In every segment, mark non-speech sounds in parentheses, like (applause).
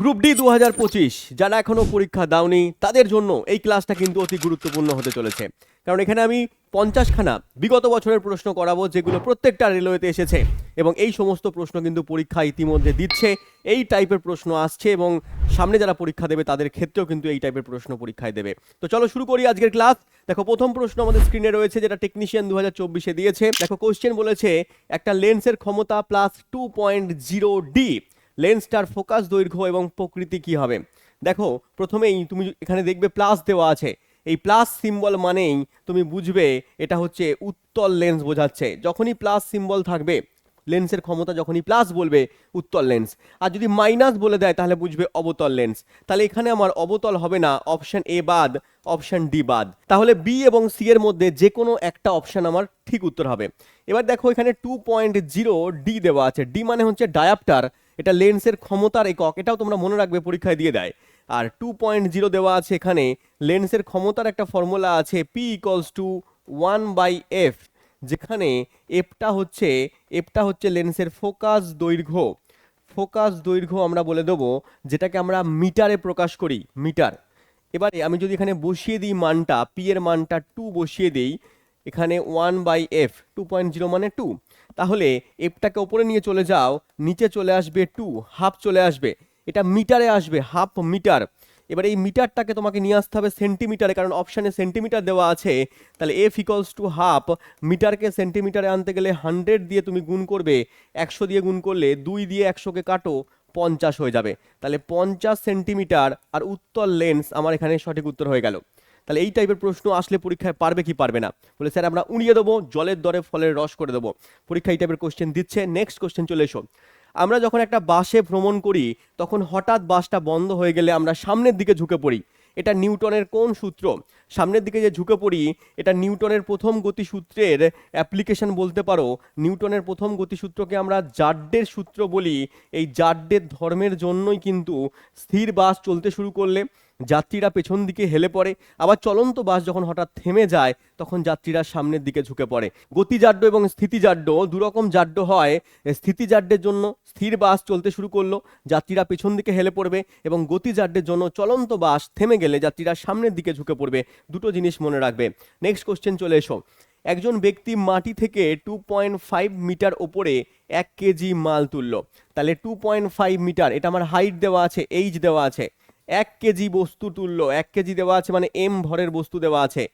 Group D দু হাজার পঁচিশ, যারা এখনও পরীক্ষা দাওনি, তাদের জন্য এই ক্লাসটা কিন্তু অতি গুরুত্বপূর্ণ হতে চলেছে। কারণ এখানে আমি পঞ্চাশখানা বিগত বছরের প্রশ্ন করাবো, যেগুলো প্রত্যেকটা রেলওয়েতে এসেছে। এবং এই সমস্ত প্রশ্ন কিন্তু পরীক্ষা ইতিমধ্যে দিচ্ছে। এই টাইপের প্রশ্ন আসছে এবং সামনে যারা পরীক্ষা দেবে, তাদের ক্ষেত্রেও কিন্তু এই টাইপের প্রশ্ন পরীক্ষায় দেবে। তো চলো শুরু করি আজকের ক্লাস। দেখো, প্রথম প্রশ্ন আমাদের স্ক্রিনে রয়েছে, যেটা টেকনিশিয়ান দু হাজার চব্বিশে দিয়েছে। দেখো কোশ্চেন বলেছে, একটা লেন্সের ক্ষমতা plus two point zero D লেন্সটার focus দৈর্ঘ্য এবং প্রকৃতি কি হবে? দেখো, প্রথমেই তুমি এখানে দেখবে প্লাস দেওয়া আছে। এই প্লাস সিম্বল মানেই তুমি বুঝবে এটা হচ্ছে উত্তল লেন্স বোঝাচ্ছে। যখনই প্লাস সিম্বল থাকবে, লেন্সের ক্ষমতা যখনই প্লাস বলবে, উত্তল লেন্স। আর যদি মাইনাস বলে দেয়, তাহলে বুঝবে অবতল লেন্স। তাহলে এখানে আমার অবতল হবে না, অপশান এ বাদ, অপশান ডি বাদ। তাহলে বি এবং সি এর মধ্যে যে কোনো একটা অপশন আমার ঠিক উত্তর হবে। এবার দেখো, এখানে টু পয়েন্ট জিরো ডি দেওয়া আছে। ডি মানে হচ্ছে ডায়াপ্টার এটা লেন্সের ক্ষমতার একক, এটাও তোমরা মনে রাখবে পরীক্ষায় দিয়ে দেয়। আর টু পয়েন্ট জিরো দেওয়া আছে এখানে লেন্সের ক্ষমতার একটা ফর্মুলা আছে P equals to one by F যেখানে এফটা হচ্ছে এফটা হচ্ছে লেন্সের ফোকাস দৈর্ঘ্য। ফোকাস দৈর্ঘ্য আমরা বলে দেবো, যেটাকে আমরা মিটারে প্রকাশ করি মিটার এবারে আমি যদি এখানে বসিয়ে দিই মানটা পি এর মানটা টু বসিয়ে দিই, এখানে one by F two point zero মানে টু তাহলে এফটাকে ওপরে নিয়ে চলে যাও, নিচে চলে আসবে টু হাফ চলে আসবে। এটা মিটারে আসবে হাফ মিটার। এবার এই মিটারটাকে তোমাকে নিয়ে আসতে হবে সেন্টিমিটারে, কারণ অপশানে সেন্টিমিটার দেওয়া আছে। তাহলে এফ ইকলস টু হাফ মিটারকে সেন্টিমিটারে আনতে গেলে হান্ড্রেড দিয়ে তুমি গুণ করবে, একশো দিয়ে গুণ করলে দুই দিয়ে একশোকে কাটো, পঞ্চাশ হয়ে যাবে। তাহলে পঞ্চাশ সেন্টিমিটার আর উত্তর লেন্স আমার এখানে সঠিক উত্তর হয়ে গেল। তাহলে এই টাইপের প্রশ্ন আসলে পরীক্ষায় পারবে কি পারবে না? বলে স্যার, আমরা উড়িয়ে দেবো, জলের দরে ফলের রস করে দেবো। পরীক্ষা এই টাইপের কোশ্চেন দিচ্ছে। নেক্সট কোশ্চেন চলে এসো। আমরা যখন একটা বাসে ভ্রমণ করি, তখন হঠাৎ বাসটা বন্ধ হয়ে গেলে আমরা সামনের দিকে ঝুঁকে পড়ি। এটা নিউটনের কোন সূত্র? সামনের দিকে যে ঝুঁকে পড়ি, এটা নিউটনের প্রথম গতিসূত্রের অ্যাপ্লিকেশন বলতে পারো। নিউটনের প্রথম গতিসূত্রকে আমরা জাড্ডের সূত্র বলি। এই জাড্ডের ধর্মের জন্যই কিন্তু স্থির বাস চলতে শুরু করলে যাত্রীরা পেছন দিকে হেলে পড়ে, আবার চলন্ত বাস যখন হঠাৎ থেমে যায়, তখন যাত্রীরা সামনের দিকে ঝুঁকে পড়ে। গতিজাড্য এবং স্থিতিজাড্য দুরকম জাড্য হয় স্থিতিজাড্যের জন্য স্থির বাস চলতে শুরু করল, যাত্রীরা পেছন দিকে হেলে পড়বে এবং গতিজাড্যের জন্য চলন্ত বাস থেমে গেলে যাত্রীরা সামনের দিকে ঝুঁকে পড়বে। দুটো জিনিস মনে রাখবে। নেক্সট কোশ্চেন চলে এসো। একজন ব্যক্তি মাটি থেকে টু পয়েন্ট ফাইভ মিটার ওপরে এক কেজি মাল তুললো। তাহলে টু পয়েন্ট ফাইভ মিটার, এটা আমার হাইট দেওয়া আছে এইচ দেওয়া আছে। এক কেজি বস্তু তুললো, এক কেজি দেওয়া আছে মানে এম ভরের বস্তু দেওয়া আছে।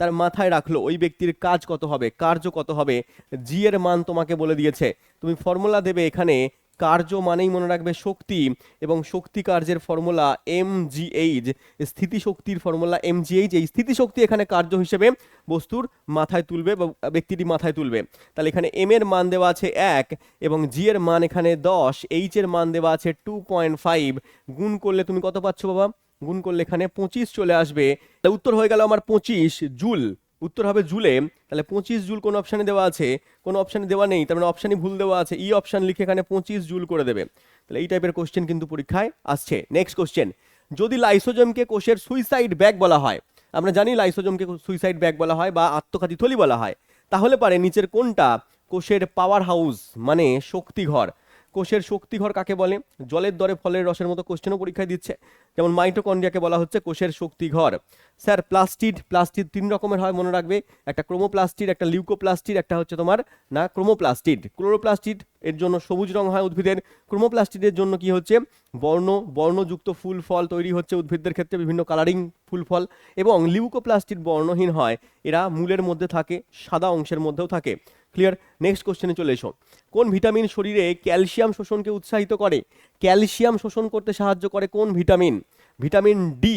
তার মাথায় রাখল, ওই ব্যক্তির কাজ কত হবে, কার্য কত হবে জি এর মান তোমাকে বলে দিয়েছে। তুমি ফর্মুলা দেবে এখানে কার্য মানেই মনে রাখবে শক্তি এবং শক্তি কার্যের ফর্মুলা এম জি এইচ স্থিতি শক্তির ফর্মুলা এম জি এইচ এই স্থিতি শক্তি এখানে কার্য হিসেবে বস্তুর মাথায় তুলবে বা ব্যক্তিটি মাথায় তুলবে। তাহলে এখানে এম এর মান দেওয়া আছে এক এবং জি এর মান এখানে দশ এইচ এর মান দেওয়া আছে টু পয়েন্ট ফাইভ গুণ করলে তুমি কত পাচ্ছ বাবা? গুণ করলে এখানে পঁচিশ চলে আসবে। তাহলে উত্তর হয়ে গেল আমার পঁচিশ জুল। উত্তর হবে জুলে। তাহলে পঁচিশ জুল কোন অপশানে দেওয়া আছে? কোনো অপশানে দেওয়া নেই, তার মানে অপশানই ভুল দেওয়া আছে। ই অপশান লিখে এখানে পঁচিশ জুল করে দেবে। তাহলে এই টাইপের কোশ্চেন কিন্তু পরীক্ষায় আসছে। নেক্সট কোশ্চেন যদি লাইসোজমকে কোষের সুইসাইড ব্যাগ বলা হয়, আমরা জানি লাইসোজমকে সুইসাইড ব্যাগ বলা হয় বা আত্মঘাতী থলি বলা হয়, তাহলে পারে নিচের কোনটা? কোষের পাওয়ার হাউস মানে শক্তিঘর কোষের শক্তিঘর কাকে বলে? জলের দরে ফলের রসের মতো কোশ্চেনও পরীক্ষায় দিচ্ছে। যেমন মাইটোকন্ড্রিয়াকে বলা হচ্ছে কোষের শক্তিঘর। স্যার, প্লাস্টিড প্লাস্টিড তিন রকমের হয় মনে রাখবে। একটা ক্রোমোপ্লাস্টিড, একটা লিউকোপ্লাস্টিড, একটা হচ্ছে তোমার না ক্রোমোপ্লাস্টিড। ক্লোরোপ্লাস্টিড এর জন্য সবুজ রং হয় উদ্ভিদের। ক্রোমোপ্লাস্টিডের জন্য কি হচ্ছে? বর্ণ, বর্ণযুক্ত ফুল, ফল তৈরি হচ্ছে উদ্ভিদদের ক্ষেত্রে, বিভিন্ন কালারিং ফুল, ফল। এবং লিউকোপ্লাস্টিড বর্ণহীন হয়। এরা মূলের মধ্যে থাকে, সাদা অংশের মধ্যেও থাকে। ক্লিয়ার নেক্সট কোশ্চেনে চলে এসো। কোন ভিটামিন শরীরে ক্যালসিয়াম শোষণকে উৎসাহিত করে? ক্যালসিয়াম শোষণ করতে সাহায্য করে কোন ভিটামিন? ভিটামিন ডি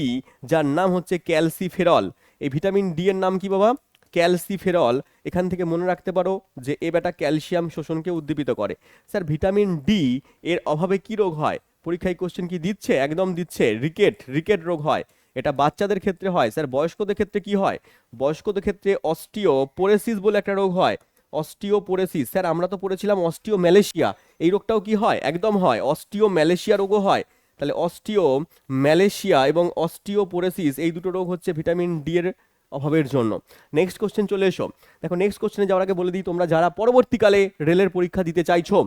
যার নাম হচ্ছে ক্যালসিফেরল। এই ভিটামিন ডি এর নাম কি বাবা? ক্যালসিফেরল। এখান থেকে মনে রাখতে পারো যে এ বেটা ক্যালসিয়াম শোষণকে উদ্দীপিত করে। স্যার, ভিটামিন ডি এর অভাবে কি রোগ হয়? পরীক্ষায় কোশ্চেন কি দিচ্ছে? একদম দিচ্ছে। রিকেট রিকেট রোগ হয়। এটা বাচ্চাদের ক্ষেত্রে হয়। স্যার, বয়স্কদের ক্ষেত্রে কি হয়? বয়স্কদের ক্ষেত্রে অস্টিও পোরেসিস বলে একটা রোগ হয়। অস্টিওপোরেসিস। স্যার, আমরা তো পড়েছিলাম অস্টিও ম্যালেশিয়া এই রোগটাও কি হয়? একদম হয়। অস্টিও ম্যালেশিয়া রোগও হয়। তাহলে অস্টিও ম্যালেশিয়া এবং অস্টিওপোরেসিস, এই দুটো রোগ হচ্ছে ভিটামিন ডি এর অভাবের জন্য। নেক্সট কোশ্চেন চলে এসো। দেখো নেক্সট কোশ্চেনে যাওয়ার আগে বলে দিই, তোমরা যারা পরবর্তীকালে রেলের পরীক্ষা দিতে চাইছো,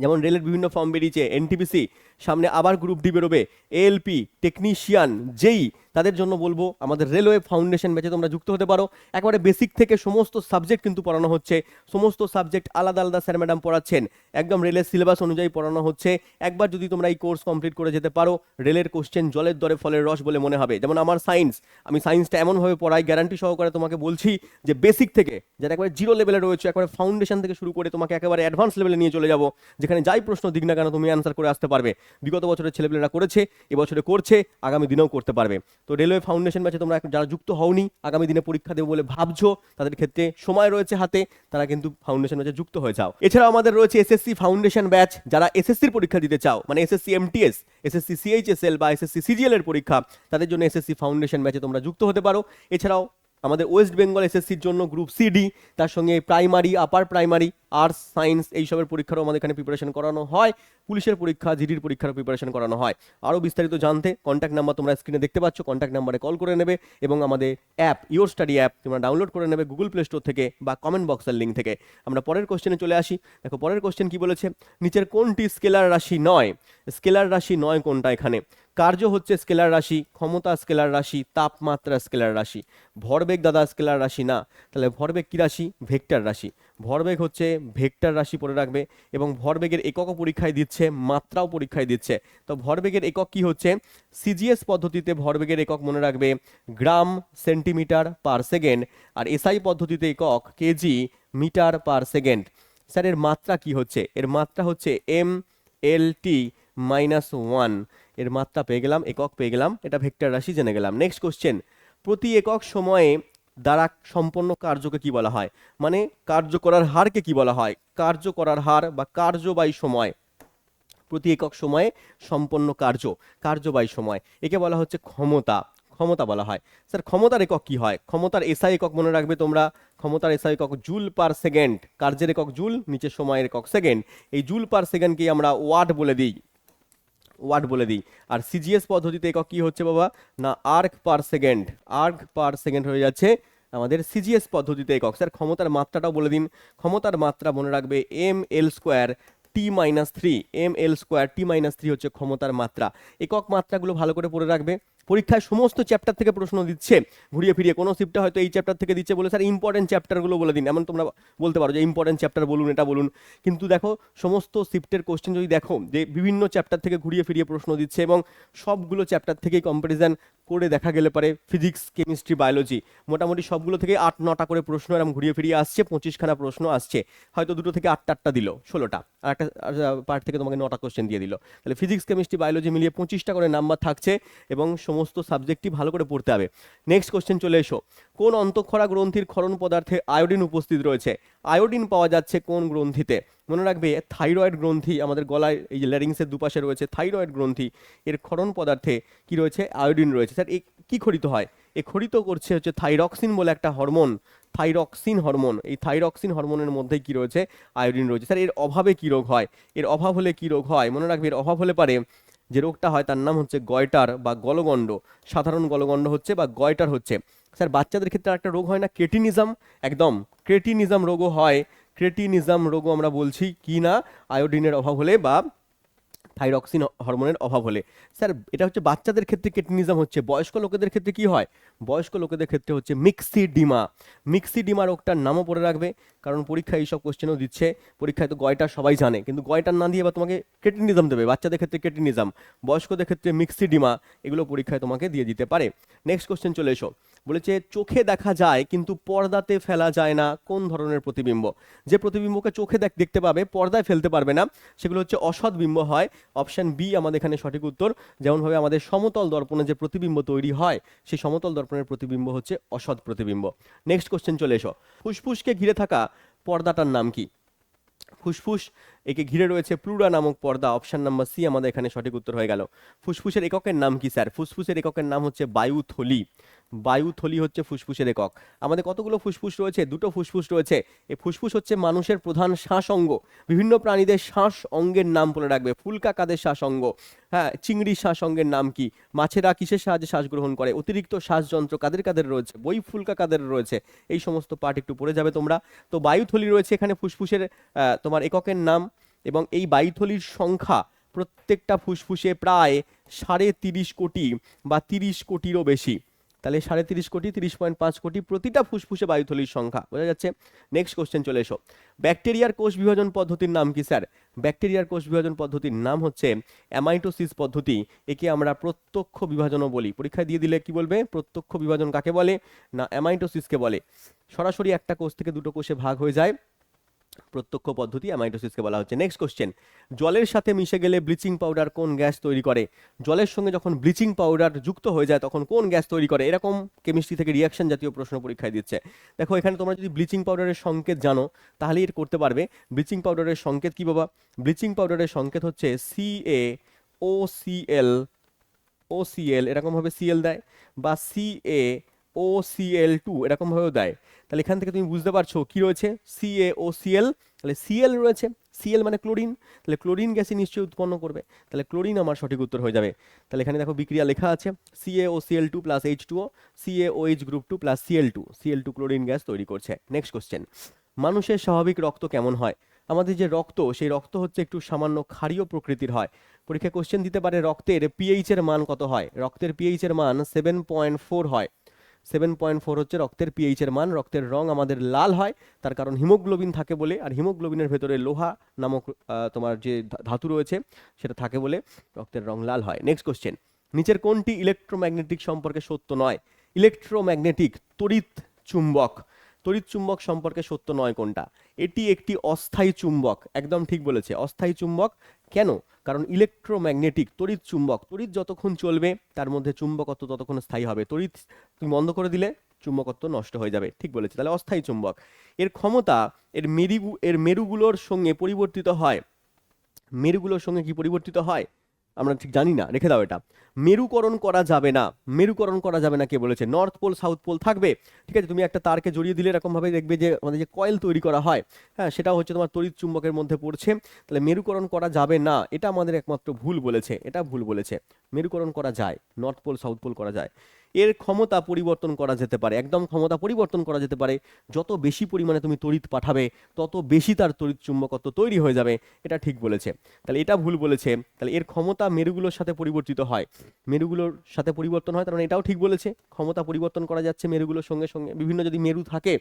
যেমন রেলের বিভিন্ন ফর্ম বেরিয়েছে এনটিপিসি সামনে আবার গ্রুপ ডি বেরোবে। এএলপি টেকনিশিয়ান যেই, তাদের জন্য বলব, আমাদের রেলওয়ে ফাউন্ডেশন ব্যাচে তোমরা যুক্ত হতে পারো। একবারে বেসিক থেকে সমস্ত সাবজেক্ট কিন্তু পড়ানো হচ্ছে। সমস্ত সাবজেক্ট আলাদা আলাদা স্যার ম্যাডাম পড়াচ্ছেন। একদম রেলের সিলেবাস অনুযায়ী পড়ানো হচ্ছে। একবার যদি তোমরা এই কোর্স কমপ্লিট করে যেতে পারো রেলের কোশ্চেন জলের দরে ফলের রস বলে মনে হবে। যেমন আমার সায়েন্স আমি সায়েন্সটা এমনভাবে পড়াই গ্যারান্টি সহকারে তোমাকে বলছি যে বেসিক থেকে, যারা একবারে জিরো লেভেলে রয়েছে, একবারে ফাউন্ডেশন থেকে শুরু করে তোমাকে একেবারে অ্যাডভান্স লেভেলে নিয়ে চলে যাব। যেখানে যাই প্রশ্ন দিক না কেন, তুমি অ্যান্সার করে আসতে পারবে। বিগত বছরের ছেলেপেলেরা করেছে, এবছরে করছে, আগামী দিনেও করতে পারবে। তো রেলওয়ে ফাউন্ডেশন ব্যাচে তোমরা যারা যুক্ত হওনি, আগামী দিনে পরীক্ষা দেবো বলে ভাবছ, তাদের ক্ষেত্রে সময় রয়েছে হাতে, তারা কিন্তু ফাউন্ডেশন ব্যাচে যুক্ত হয়ে যাও। এছাড়াও আমাদের রয়েছে এসএসসি ফাউন্ডেশন ব্যাচ, যারা এসএসসির পরীক্ষা দিতে চাও মানে এসএসসি এমটিএস, এসএসসি সিএইচএসএল বা এসএসসি সিজিএল এর পরীক্ষা, তাদের জন্য এসএসসি ফাউন্ডেশন ব্যাচে তোমরা যুক্ত হতে পারো। এছাড়াও আমাদের ওয়েস্ট বেঙ্গল এসএসসির জন্য গ্রুপ সিডি তার সঙ্গে primary, upper primary, arts, science এইসবের পরীক্ষারও আমাদের এখানে প্রিপারেশন করানো হয়। পুলিশের পরীক্ষা, জিডির পরীক্ষারও প্রিপারেশন করানো হয়। আরও বিস্তারিত জানতে কন্ট্যাক্ট নাম্বার তোমরা স্ক্রিনে দেখতে পাচ্ছ কন্ট্যাক্ট নাম্বারে কল করে নেবে এবং আমাদের অ্যাপ ইওর স্টাডি অ্যাপ তোমরা ডাউনলোড করে নেবে গুগল প্লে স্টোর থেকে বা কমেন্ট বক্সের লিঙ্ক থেকে। আমরা পরের কোশ্চেনে চলে আসি। দেখো, পরের কোশ্চেন কি বলেছে? নিচের কোনটি স্কেলার রাশি নয়? স্কেলার রাশি নয় কোনটা এখানে? কার্য হচ্ছে স্কেলার রাশি, ক্ষমতা স্কেলার রাশি, তাপমাত্রা স্কেলার রাশি। ভরবেগ দাদা স্কেলার রাশি না, তাহলে ভরবেগ কি রাশি? ভেক্টর রাশি। ভরবেগ হচ্ছে ভেক্টর রাশি পড়ে রাখবে এবং ভরবেগের এককও পরীক্ষায় দিচ্ছে, মাত্রাও পরীক্ষায় দিচ্ছে। তো ভরবেগের একক কি হচ্ছে? সিজিএস পদ্ধতিতে ভরবেগের একক মনে রাখবে গ্রাম সেন্টিমিটার পার সেকেন্ড আর এসআই পদ্ধতিতে একক KG metre per second. Sir, এর মাত্রা কি হচ্ছে? এর মাত্রা হচ্ছে M L T minus one এর মাত্রা পেয়ে গেলাম, একক পেয়ে গেলাম, এটা ভেক্টর রাশি জেনে গেলাম। নেক্সট কোশ্চেন প্রতি একক সময়ে দ্বারা সম্পন্ন কার্যকে কি বলা হয়? মানে কার্য করার হারকে কি বলা হয়? কার্য করার হার বা কার্য বাই সময়। প্রতি একক সময়ে সম্পন্ন কার্য কার্য বাই সময়। একে বলা হচ্ছে ক্ষমতা ক্ষমতা বলা হয়। স্যার ক্ষমতার একক কি হয়? ক্ষমতার এসআই একক মনে রাখবে তোমরা। ক্ষমতার এসআই একক জুল পার সেকেন্ড, কার্যের একক জুল নিচে সময়ের একক সেকেন্ড। এই জুল পার সেকেন্ডকে আমরা ওয়াট বলে দিই। ওয়াট বলে দিই। আর সিজিএস পদ্ধতিতে একক কি হচ্ছে বাবা? না erg per second erg per second হয়ে যাচ্ছে আমাদের সিজিএস পদ্ধতিতে একক। স্যার, ক্ষমতার মাত্রাটাও বলে দিন। ক্ষমতার মাত্রা মনে রাখবে M L square T minus three M L square T minus three হচ্ছে ক্ষমতার মাত্রা। একক মাত্রাগুলো ভালো করে পড়ে রাখবে। পরীক্ষায় সমস্ত চ্যাপ্টার থেকে প্রশ্ন দিচ্ছে। ঘুরিয়ে ফিরিয়ে কোনো শিফটে হয়তো এই চ্যাপ্টার থেকে দিচ্ছে বলে, স্যার ইম্পর্টেন্ট চ্যাপ্টারগুলো বলে দিন। এমন তোমরা বলতে পারো যে ইম্পর্টেন্ট চ্যাপ্টার বলুন, এটা বলুন। কিন্তু দেখো, সমস্ত শিফটের কোশ্চেন যদি দেখো, যে বিভিন্ন চ্যাপ্টার থেকে ঘুরিয়ে ফিরিয়ে প্রশ্ন দিচ্ছে এবং সবগুলো চ্যাপ্টার থেকেই কম্পারিজন করে দেখা গেলে পারে ফিজিক্স কেমিস্ট্রি বায়োলজি মোটামুটি সবগুলো থেকে আট, নটা করে প্রশ্ন এরকম ঘুরিয়ে ফিরিয়ে আসছে, পঁচিশখানা প্রশ্ন আসছে। হয়তো দুটো থেকে আটটা আটটা দিল, ষোলোটা। আর একটা পার্ট থেকে তোমাকে নটা কোশ্চেন দিয়ে দিল। তাহলে ফিজিক্স কেমিস্ট্রি বায়োলজি মিলিয়ে পঁচিশটা করে নাম্বার থাকছে এবং সমস্ত সাবজেক্টই ভালো করে পড়তে হবে। নেক্সট কোশ্চেন চলে এসো। কোন অন্তঃক্ষরা গ্রন্থির ক্ষরণ পদার্থে আয়োডিন উপস্থিত রয়েছে? আয়োডিন পাওয়া যাচ্ছে কোন গ্রন্থিতে? মনে রাখবে থাইরয়েড গ্রন্থি আমাদের গলায় এই যে ল্যারিংসের দুপাশে রয়েছে থাইরয়েড গ্রন্থি, এর ক্ষরণ পদার্থে কি রয়েছে? আয়োডিন রয়েছে। স্যার, এ কী খরিত হয়? এ খরিত করছে হচ্ছে থাইরক্সিন বলে একটা হরমোন থাইরক্সিন হরমোন এই থাইরক্সিন হরমোনের মধ্যেই কি রয়েছে? আয়োডিন রয়েছে। স্যার, এর অভাবে কি রোগ হয়? এর অভাব হলে কি রোগ হয়? মনে রাখবে, এর অভাব হলে পারে যে রোগটা হয় তার নাম হচ্ছে গয়টার বা গলগণ্ড। সাধারণ গলগণ্ড হচ্ছে বা গয়টার হচ্ছে। স্যার, বাচ্চাদের ক্ষেত্রে একটা রোগ হয় না? ক্রেটিনিজম? একদম। ক্রেটিনিজম রোগও হয়। ক্রেটিনিজম রোগও আমরা বলছি কি না? আয়োডিনের অভাব হলে বা থাইরক্সিন হরমোনের অভাব হলে। স্যার, এটা হচ্ছে বাচ্চাদের ক্ষেত্রে কেটিনিজম হচ্ছে, বয়স্ক লোকেদের ক্ষেত্রে কি হয়? বয়স্ক লোকেদের ক্ষেত্রে হচ্ছে মিক্সিডিমা মিক্সিডিমা রোগটার নামও পড়ে রাখবে, কারণ পরীক্ষায় এইসব কোশ্চেনও দিচ্ছে। পরীক্ষায় তো গয়টা সবাই জানে, কিন্তু গয়টার না দিয়ে বা তোমাকে কেটিনিজম দেবে, বাচ্চাদের ক্ষেত্রে কেটিনিজম বয়স্কদের ক্ষেত্রে মিক্সিডিমা এগুলো পরীক্ষায় তোমাকে দিয়ে দিতে পারে। নেক্সট কোশ্চেন চলে এসো। বলেছে, চোখে দেখা যায়, কিন্তু পর্দাতে ফেলা যায় না। কোন ধরনের প্রতিবিম্ব? যে প্রতিবিম্বকে চোখে দেখ দেখতে পাবে, পর্দায় ফেলতে পারবে না, সেগুলো হচ্ছে অসৎ বিম্ব হয়। অপশান বি আমাদের এখানে সঠিক উত্তর। যেমনভাবে আমাদের সমতল দর্পণে যে প্রতিবিম্ব তৈরি হয়, সেই সমতল দর্পণের প্রতিবিম্ব হচ্ছে অসৎ প্রতিবিম্ব। নেক্সট কোশ্চেন চলে এসো। ফুসফুসকে ঘিরে থাকা পর্দাটার নাম কি? ফুসফুস একে ঘিরে রয়েছে প্লুরা নামক পর্দা। অপশন নাম্বার সি আমাদের এখানে সঠিক উত্তর হয়ে গেল। ফুসফুসের এককের নাম কি স্যার ফুসফুসের এককের নাম হচ্ছে বায়ু বায়ুথলি। বায়ুথলি হচ্ছে ফুসফুসের একক। আমাদের কতগুলো ফুসফুস রয়েছে? দুটো ফুসফুস রয়েছে। এই ফুসফুস হচ্ছে মানুষের প্রধান শ্বাস অঙ্গ বিভিন্ন প্রাণীদের শ্বাস অঙ্গের নাম বলে রাখবে। ফুলকা কাদের শ্বাস অঙ্গ হ্যাঁ চিংড়ির শ্বাস অঙ্গের নাম কি? মাছেরা কিসের সাহায্যে শ্বাস গ্রহণ করে? অতিরিক্ত শ্বাসযন্ত্র কাদের কাদের রয়েছে? বই ফুলকা কাদের রয়েছে? এই সমস্ত পার্ট একটু পড়ে যাবে তোমরা। তো বায়ুথলি রয়েছে এখানে ফুসফুসের তোমার এককের নাম। এবং এই বায়ুথলির সংখ্যা প্রত্যেকটা ফুসফুসে প্রায় সাড়ে তিরিশ কোটি বা তিরিশ কোটিরও বেশি। তাহলে সাড়ে তিরিশ কোটি, তিরিশ পয়েন্ট পাঁচ কোটি প্রতিটা ফুসফুসে বায়ুথলির সংখ্যা। বোঝা যাচ্ছে? নেক্সট কোশ্চেন চলে এসো। ব্যাকটেরিয়ার কোষ বিভাজন পদ্ধতির নাম কি, স্যার? ব্যাকটেরিয়ার কোষ বিভাজন পদ্ধতির নাম হচ্ছে অ্যামাইটোসিস পদ্ধতি। একে আমরা প্রত্যক্ষ বিভাজনও বলি। পরীক্ষায় দিয়ে দিলে কি বলবে? প্রত্যক্ষ বিভাজন কাকে বলে? না, অ্যামাইটোসিসকে বলে। সরাসরি একটা কোষ থেকে দুটো কোষে ভাগ হয়ে যায়। প্রত্যক্ষ পদ্ধতি অ্যামাইটোসিসকে বলা হচ্ছে। নেক্সট কোশ্চেন জলের সাথে মিশে গেলে ব্লিচিং পাউডার কোন গ্যাস তৈরি করে? জলের সঙ্গে যখন ব্লিচিং পাউডার যুক্ত হয়ে যায়, তখন কোন গ্যাস তৈরি করে? এরকম কেমিস্ট্রি থেকে রিয়াকশন জাতীয় প্রশ্ন পরীক্ষায় দিচ্ছে। দেখো, এখানে তোমরা যদি ব্লিচিং পাউডারের সংকেত জানো তাহলে এর করতে পারবে। ব্লিচিং পাউডারের সংকেত কি বাবা? ব্লিচিং পাউডারের সংকেত হচ্ছে C A O C L O C L এরকমভাবে সিএল দেয় বা C A O CL two এরকমভাবেও দেয়। তাহলে এখান থেকে তুমি বুঝতে পারছ কি রয়েছে? সি এ ও সিএল তাহলে সিএল রয়েছে। সিএল মানে ক্লোরিন তাহলে ক্লোরিন গ্যাসই নিশ্চয়ই উৎপন্ন করবে। তাহলে ক্লোরিন আমার সঠিক উত্তর হয়ে যাবে। তাহলে এখানে দেখো বিক্রিয়া লেখা আছে। CA O CL two plus H two O CA O H group two plus CL two CL two chlorine gas তৈরি করছে। নেক্সট কোশ্চেন মানুষের স্বাভাবিক রক্ত কেমন হয়? আমাদের যে রক্ত, সেই রক্ত হচ্ছে একটু সামান্য ক্ষারীয় প্রকৃতির হয়। পরীক্ষা কোশ্চেন দিতে পারে, রক্তের পিএইচ এর মান কত হয়? রক্তের পিএইচ এর মান সেভেন পয়েন্ট ফোর হয়। সেভেন পয়েন্ট ফোর হচ্ছে রক্তের পিএইচের মান, রক্তের রং আমাদের লাল হয়, তার কারণ হিমোগ্লোবিন থাকে বলে, আর হিমোগ্লোবিনের ভেতরে লোহা নামক তোমার যে ধাতু রয়েছে, সেটা থাকে বলে রক্তের রং লাল হয়। নেক্সট কোশ্চেন নিচের কোনটি ইলেকট্রোম্যাগনেটিক সম্পর্কে সত্য নয়? ইলেকট্রোম্যাগনেটিক তড়িৎ চুম্বক। তড়িৎ চুম্বক সম্পর্কে সত্য নয় কোনটা? এটি একটি অস্থায়ী চুম্বক, একদম ঠিক বলেছে, অস্থায়ী চুম্বক। কেন? কারণ ইলেকট্রোম্যাগনেটিক তড়িৎ চুম্বক, তড়িৎ যতক্ষণ চলবে, তার মধ্যে চুম্বকত্ব ততক্ষণ স্থায়ী হবে। তড়িৎ তুমি বন্ধ করে দিলে, চুম্বকত্ব নষ্ট হয়ে যাবে, ঠিক বলেছে। তাহলে অস্থায়ী চুম্বক। এর ক্ষমতা, এর মেরু এর মেরুগুলোর সঙ্গে পরিবর্তিত হয়। মেরুগুলোর সঙ্গে কি পরিবর্তিত হয়? আমরা ঠিক জানি না, রেখে দাও এটা। মেরুকরণ করা যাবে না। মেরুকরণ করা যাবে না, কে বলেছে? নর্থ পোল সাউথ পোল থাকবে। ঠিক আছে, তুমি একটা তারকে জড়িয়ে দিলে এরকমভাবে দেখবে যে আমাদের যে কয়েল তৈরি করা হয়। হ্যাঁ সেটাও হচ্ছে তোমার তড়িৎ চুম্বকের মধ্যে পড়ছে। তাহলে মেরুকরণ করা যাবে না। এটা আমাদের একমাত্র ভুল বলেছে। এটা ভুল বলেছে। মেরুকরণ করা যায়। নর্থ পোল সাউথ পোল করা যায়। এর ক্ষমতা পরিবর্তন করা যেতে পারে। একদম ক্ষমতা পরিবর্তন করা যেতে পারে। যত বেশি পরিমাণে তুমি তড়িৎ পাঠাবে, তত বেশি তার তড়িৎ চুম্বকত্ব তৈরি হয়ে যাবে। এটা ঠিক বলেছে। তাহলে এটা ভুল বলেছে। তাহলে এর ক্ষমতা মেরুগুলোর সাথে পরিবর্তিত হয়। মেরুগুলোর সাথে পরিবর্তন হয়, তার মানে এটাও ঠিক বলেছে। ক্ষমতা পরিবর্তন করা যাচ্ছে মেরুগুলোর সঙ্গে সঙ্গে। বিভিন্ন যদি মেরু থাকে,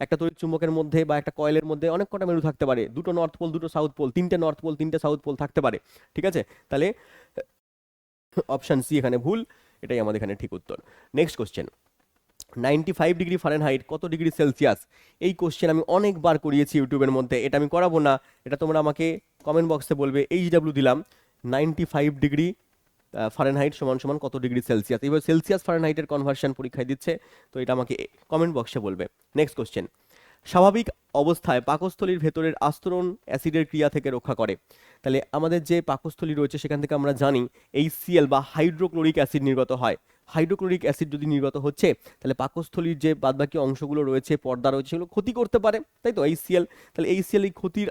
একটা তড়িৎ চুম্বকের মধ্যে বা একটা কয়েলের মধ্যে অনেক কটা মেরু থাকতে পারে। দুটো নর্থ পোল, দুটো সাউথ পোল, তিনটে নর্থ পোল, তিনটে সাউথ পোল থাকতে পারে। ঠিক আছে? তাহলে অপশান সি এখানে ভুল, এটাই আমাদের এখানে ঠিক উত্তর। Next question ninety five degree Fahrenheit কত ডিগ্রি সেলসিয়াস এই কোশ্চেন আমি অনেকবার করিয়েছি ইউটিউবের মধ্যে। এটা আমি করাবো না। এটা তোমরা আমাকে কমেন্ট বক্সে বলবে। এইচ ডাব্লিউ দিলাম। নাইনটি ফাইভ ডিগ্রি ফারেনহাইট সমান সমান কত ডিগ্রি সেলসিয়াস? এবার সেলসিয়াস ফারেনহাইটের কনভার্সন পরীক্ষায় দিচ্ছে, তো এটা আমাকে কমেন্ট বক্সে বলবে। নেক্সট কোশ্চেন স্বাভাবিক অবস্থায় পাকস্থলীর ভেতরের আস্তরণ অ্যাসিডের ক্রিয়া থেকে রক্ষা করে। তাহলে আমাদের যে পাকস্থলী রয়েছে সেখান থেকে আমরা জানি এই সিএল বা হাইড্রোক্লোরিক অ্যাসিড নির্গত হয়। হাইড্রোক্লোরিক অ্যাসিড যদি নির্গত হচ্ছে, তাহলে পাকস্থলীর যে বাদবাকি অংশগুলো রয়েছে, পর্দা রয়েছে, সেগুলো ক্ষতি করতে পারে। তাই তো এই সিএল তাহলে এই সিএল এই ক্ষতির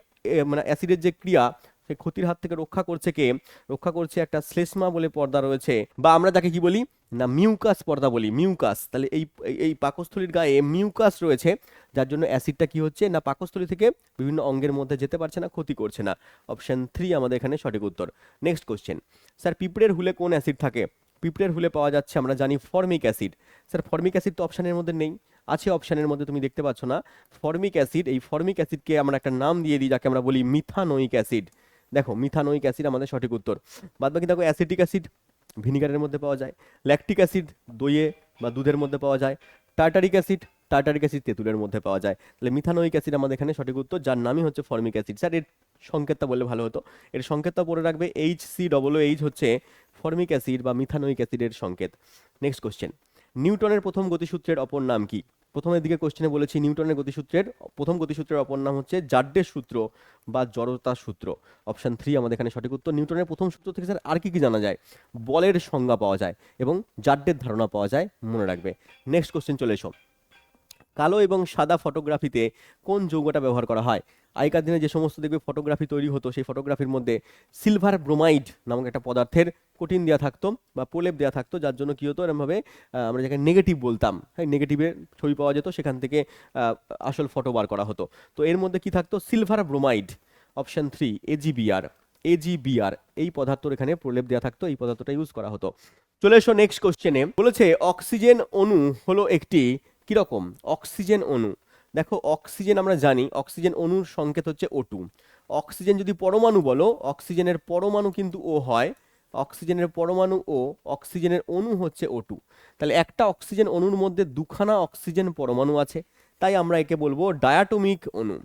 মানে অ্যাসিডের যে ক্রিয়া সেই ক্ষতির হাত থেকে রক্ষা করছে কে? রক্ষা করছে একটা শ্লেষ্মা বলে পর্দা রয়েছে। বা আমরা যাকে কি বলি? না, মিউকাস পর্দা বলি, মিউকাস। তাহলে এই, এই- পাকস্থলীর গায়ে মিউকাস রয়েছে, যার জন্য অ্যাসিডটা কি হচ্ছে? না, পাকস্থলী থেকে বিভিন্ন অঙ্গের মধ্যে যেতে পারছে না, ক্ষতি করছে না। অপশন থ্রি আমাদের এখানে সঠিক উত্তর। Next question. স্যার, পিঁপড়ের হুলে কোন অ্যাসিড থাকে? পিঁপড়ের হুলে পাওয়া যাচ্ছে, আমরা জানি formic acid. Sir, formic acid তো অপশানের মধ্যে নেই। আছে অপশানের মধ্যে তুমি দেখতে পাচ্ছ না। ফর্মিক অ্যাসিড, এই ফর্মিক অ্যাসিডকে আমরা একটা নাম দিয়ে দিই, যাকে আমরা বলি মিথানোইক অ্যাসিড। দেখো, মিথানোইক অ্যাসিড আমাদের সঠিক উত্তর। বাদ বাকি দেখো, অ্যাসিটিক অ্যাসিড ভিনিগারের মধ্যে পাওয়া যায়, ল্যাকটিক অ্যাসিড দইয়ে বা দুধের মধ্যে পাওয়া যায়, টার্টারিক অ্যাসিড টার্টারিক অ্যাসিড তেঁতুলের মধ্যে পাওয়া যায়। তাহলে মিথানোইক অ্যাসিড আমাদের এখানে সঠিক উত্তর, যার নামই হচ্ছে ফর্মিক অ্যাসিড। স্যার, এর সংকেতটা বললে ভালো হতো। এর সংকেতটা পড়ে রাখবে এইচ সি ডবল এইচ হচ্ছে ফর্মিক অ্যাসিড বা মিথানোইক অ্যাসিডের সংকেত। নেক্সট কোশ্চেন নিউটনের প্রথম গতিসূত্রের অপর নাম কি? প্রথমের দিকে কোশ্চেনে বলেছি নিউটনের গতিসূত্রের, প্রথম গতিসূত্রের অপর নাম হচ্ছে জাড্ডের সূত্র বা জড়তা সূত্র। অপশান থ্রি আমাদের এখানে সঠিক উত্তর, নিউটনের প্রথম সূত্র থেকে স্যার আর কি কি জানা যায়? বলের সংজ্ঞা পাওয়া যায় এবং জাড্ডের ধারণা পাওয়া যায় মনে রাখবে। নেক্সট কোশ্চেন চলে এসো। কালো এবং সাদা ফটোগ্রাফিতে কোন যৌগটা ব্যবহার করা হয়? আগেকার দিনে যে সমস্ত দেখবে ফটোগ্রাফি তৈরি হতো, সেই ফটোগ্রাফির মধ্যে সিলভার ব্রোমাইড নামক একটা পদার্থের কোটিন দেওয়া থাকতো বা প্রলেপ দেওয়া থাকতো, যার জন্য কী হতো? এরমভাবে আমরা যাকে নেগেটিভ বলতাম হ্যাঁ নেগেটিভের ছবি পাওয়া যেত, সেখান থেকে আসল ফটো বার করা হতো। তো এর মধ্যে কি থাকতো? Silver bromide option three A G B R A G B R এই পদার্থর এখানে প্রলেপ দেওয়া থাকতো, এই পদার্থটা ইউজ করা হতো। চলে এসো নেক্সট কোশ্চেনে বলেছে অক্সিজেন অণু হলো একটি কীরকম? অক্সিজেন অণু। দেখো, অক্সিজেন আমরা জানি, অক্সিজেন অণুর সংকেত হচ্ছে ও টু অক্সিজেন যদি পরমাণু বলো, অক্সিজেনের পরমাণু কিন্তু ও হয়, অক্সিজেনের পরমাণু ও অক্সিজেনের অণু হচ্ছে ও টু তাহলে একটা অক্সিজেন অণুর মধ্যে দুখানা অক্সিজেন পরমাণু আছে, তাই আমরা একে বলব ডায়াটমিক অণু।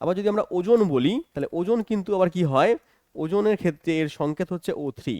আবার যদি আমরা ওজন বলি, তাহলে ওজন কিন্তু আবার কি হয়? ওজনের ক্ষেত্রে এর সংকেত হচ্ছে ও থ্রি